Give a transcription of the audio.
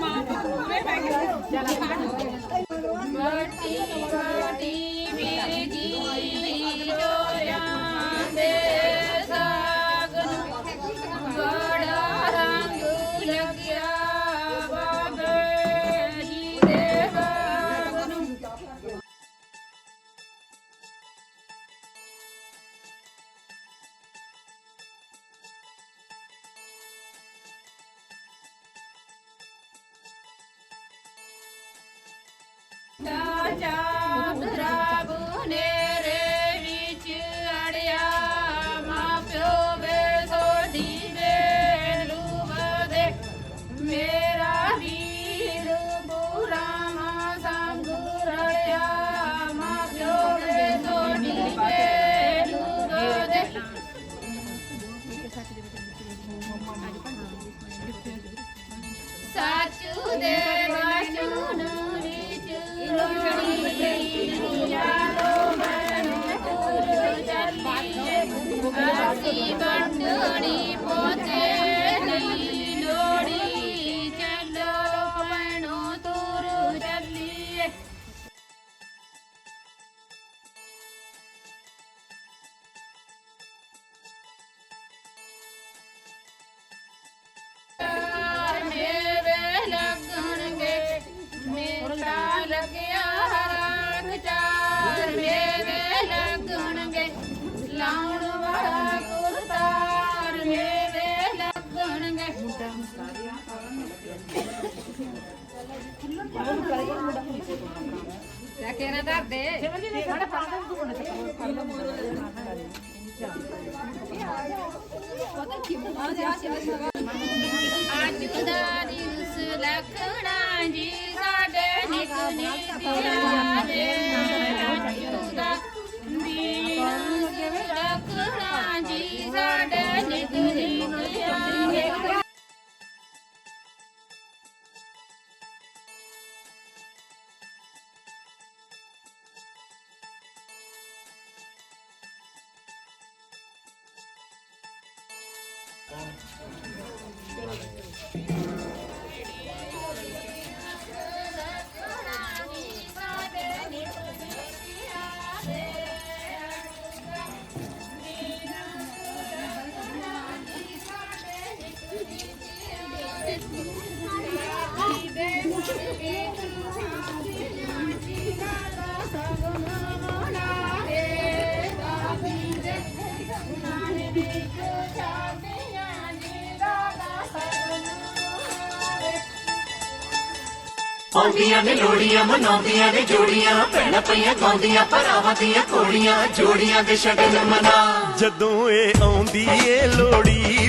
ਮਟੀ ਸਾਚੂ ਦੇ ਲਾਉਣ ਵਾਲਾ ਕੁਰਤਾਰ ਮੇਰੇ ਲੱਗਣਗੇ। ਕਿਆ ਕਹਿਣਾ ਦੱਸਦੇ ਅੱਜ ਦਾ ਦਿਵਸ ਲਖਣਾ ਜੀ ਸਾਡੇ ਨਿਕ ਨਿਤਿਆ 네. ਆਉਂਦੀਆਂ ਨੇ ਲੋੜੀਆਂ, ਮਨਾਉਂਦੀਆਂ ਨੇ ਜੋੜੀਆਂ, ਭੈਣਾਂ ਪਈਆਂ ਗਾਉਂਦੀਆਂ, ਭਰਾਵਾਂ ਦੀਆਂ ਕੋੜੀਆਂ ਜੋੜੀਆਂ ਦੇ ਸ਼ਗਨ ਮਨਾ। ਜਦੋਂ ਇਹ ਆਉਂਦੀ ਏ ਲੋੜੀ ਏ ਲੋੜੀ